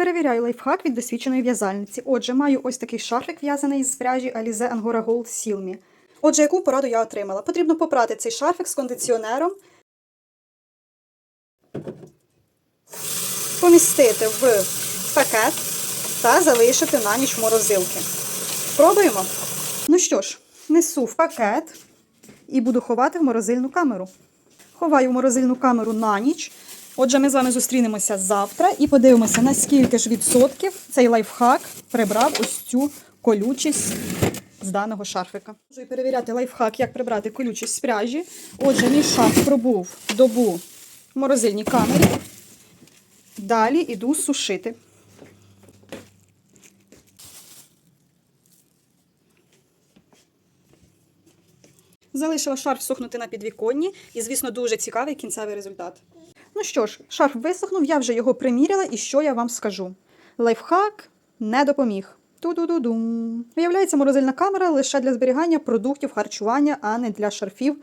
Перевіряю лайфхак від досвідченої в'язальниці. Отже, маю ось такий шарфик в'язаний з пряжі Alize Angora Gold Silmi. Отже, яку пораду я отримала? Потрібно попрати цей шарфик з кондиціонером, помістити в пакет та залишити на ніч морозилки. Пробуємо. Ну що ж, несу в пакет і буду ховати в морозильну камеру. Ховаю в морозильну камеру на ніч. Отже, ми з вами зустрінемося завтра і подивимося, наскільки ж відсотків цей лайфхак прибрав ось цю колючість з даного шарфика. Можу перевіряти лайфхак, як прибрати колючість з пряжі. Отже, мій шарф пробув добу в морозильній камері. Далі іду сушити. Залишила шарф сохнути на підвіконні і, звісно, дуже цікавий кінцевий результат. Ну що ж, шарф висохнув, я вже його приміряла, і що я вам скажу? Лайфхак не допоміг. Ту-ду-ду-дум. Виявляється, морозильна камера лише для зберігання продуктів харчування, а не для шарфів